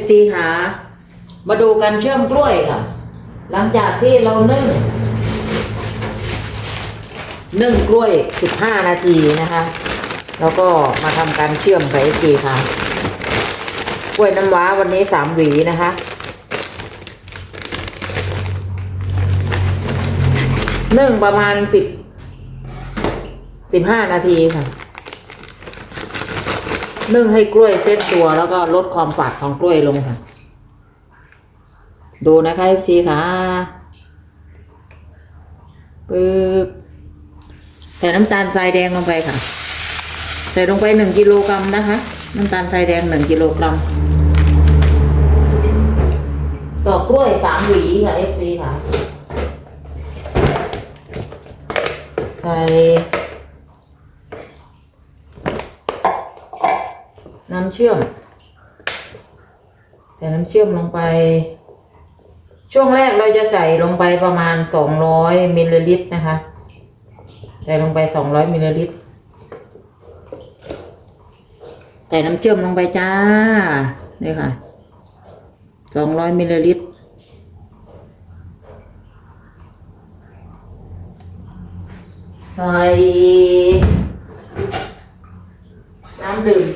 FC ค่ะมาดูกันเชื่อมกล้วยค่ะ หลังจากที่เรานึ่งนึ่งกล้วย 15 นาทีนะคะ แล้วก็มาทำการเชื่อมกับ FC ค่ะ กล้วยน้ำว้าวันนี้ 3 หวีนะคะนึ่งประมาณ10 15นาทีค่ะ นึ่งให้กล้วยเซ็ตตัวแล้วก็ลดความฝาดของกล้วยลงค่ะ ดูนะคะพี่ค่ะปึ๊บใส่น้ำตาลทรายแดงลงไปค่ะ ใส่ลงไปหนึ่งกิโลกรัมนะคะ น้ำตาลทรายแดงหนึ่งกิโลกรัมดอกกล้วยสามหวีค่ะเอฟซีค่ะ ใส่ น้ำเชื่อมใส่น้ำเชื่อมลงไป ช่วงแรกเราจะใส่ลงไปประมาณสองร้อยมิลลิลิตรนะคะ ใส่ลงไปสองร้อยมิลลิลิตร ใส่น้ำเชื่อมลงไปจ้านี่ค่ะสองร้อยมิลลิลิตรใส่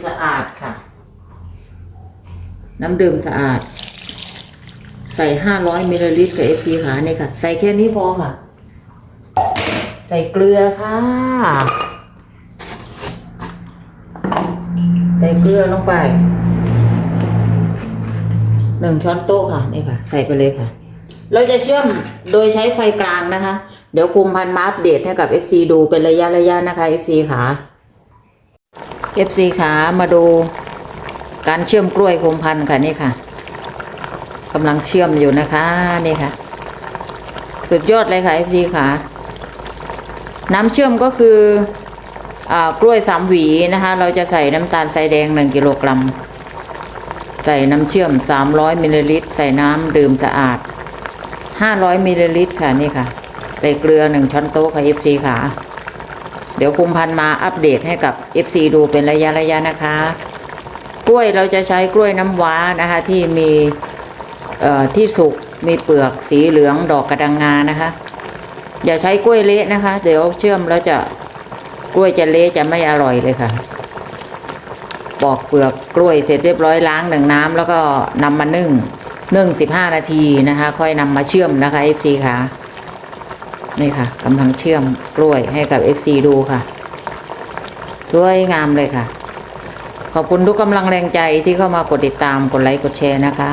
สะอาดค่ะ น้ำดื่มสะอาด ใส่ห้าร้อยมิลลิลิตรกับเอฟซีขาเนี่ค่ะ ใส่แค่นี้พอค่ะ ใส่เกลือค่ะ ใส่เกลือลงไปหนึ่งช้อนโต๊ะค่ะนี่ค่ะ ใส่ไปเลยค่ะ เราจะเชื่อมโดยใช้ไฟกลางนะคะ เดี๋ยวคุมพันมาอัปเดตให้กับ FC ดูเป็นระยะระยะนะคะ FC ขา FC ขามาดูการเชื่อมกล้วยคุมพันค่ะนี่ค่ะกำลังเชื่อมอยู่นะคะนี่ค่ะ สุดยอดเลยค่ะ FC ขาน้ำเชื่อมก็คืออกล้วยสามหวีนะคะ เราจะใส่น้ำตาลทรายแดงหนึ่งกิโลกรัม ใส่น้ำเชื่อม300มิลลิลิตร ใส่น้ำดื่มสะอาด500มิลลิลิตรค่ะนี่ค่ะ ใส่เกลือหนึ่งช้อนโต๊ะค่ะ FC ค่ะ เดี๋ยวคุมพันมาอัปเดตให้กับ FC ดูเป็นระยะระยะนะคะ กล้วยเราจะใช้กล้วยน้ำว้านะคะที่มีที่สุกมีเปลือกสีเหลืองดอกกระดังงานะคะ อย่าใช้กล้วยเละนะคะ เดี๋ยวเชื่อมแล้วจะกล้วยจะเละจะไม่อร่อยเลยค่ะ ปอกเปลือกกล้วยเสร็จเรียบร้อยล้างหนึ่งน้ำแล้วก็นำมานึ่งนึ่งสิบห้านาทีนะคะ ค่อยนำมาเชื่อมนะคะ FC ค่ะ นี่ค่ะกำลังเชื่อมกล้วยให้กับ FC ดูค่ะ สวยงามเลยค่ะ ขอบคุณทุกกำลังแรงใจที่เข้ามากดติดตามกดไลค์กดแชร์นะคะ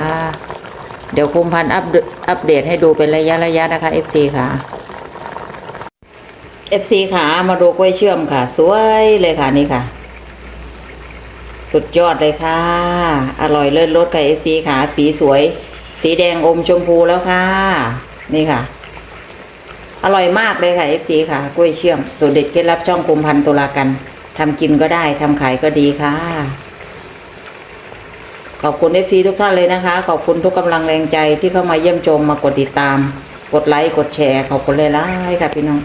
เดี๋ยวคุมพันธุ์อัปเดอัปเดตให้ดูเป็นระยะระยะนะคะ FC ค่ะ FC ขามาดูกล้วยเชื่อมค่ะ สวยเลยค่ะนี่ค่ะ สุดยอดเลยค่ะ อร่อยเลิศรสค่ะ FC ขาสีสวย สีแดงอมชมพูแล้วค่ะ นี่ค่ะ อร่อยมากเลยค่ะ FC ค่ะ กล้วยเชื่อมสูตรเด็ดเคล็ดลับช่องคุมพันตุลากันทำกินก็ได้ทำขายก็ดีค่ะ ขอบคุณ FC ทุกท่านเลยนะคะ ขอบคุณทุกกำลังแรงใจที่เข้ามาเยี่ยมชมมากดติดตาม กดไลค์กดแชร์ขอบคุณเลยล่ะค่ะพี่น้อง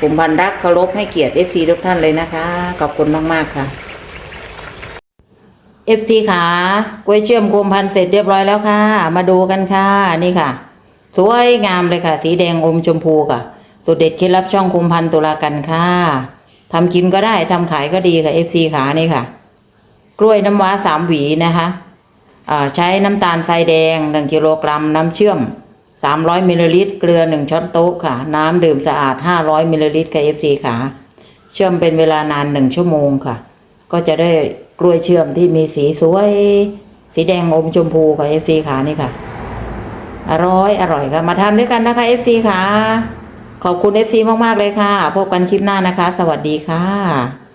คุมพันรักเคารพให้เกียรติ FC ทุกท่านเลยนะคะ ขอบคุณมากๆค่ะ FC ขากล้วยเชื่อมคุมพันเสร็จเรียบร้อยแล้วค่ะ มาดูกันค่ะ นี่ค่ะ สวยงามเลยค่ะ สีแดงอมชมพูค่ะสุดเด็ดเคล็ดลับช่องคุมพันตุลากันค่ะทำกินก็ได้ทำขายก็ดีค่ะ FC ขานี่ค่ะ กล้วยน้ำว้าสามหวีนะคะใช้น้ำตาลทรายแดงหนึ่งกิโลกรัม น้ำเชื่อมสามร้อยมิลลิลิตร เกลือหนึ่งช้อนโต๊ะค่ะ น้ำดื่มสะอาดห้าร้อยมิลลิลิตรค่ะ FC ขาเชื่อมเป็นเวลานานหนึ่งชั่วโมงค่ะ ก็จะได้กล้วยเชื่อมที่มีสีสวย สีแดงอมชมพูค่ะ FC ขานี่ค่ะ อร่อยอร่อยค่ะมาทานด้วยกันนะคะ FC ค่ะ ขอบคุณ FC มากๆเลยค่ะ พบกันคลิปหน้านะคะ สวัสดีค่ะ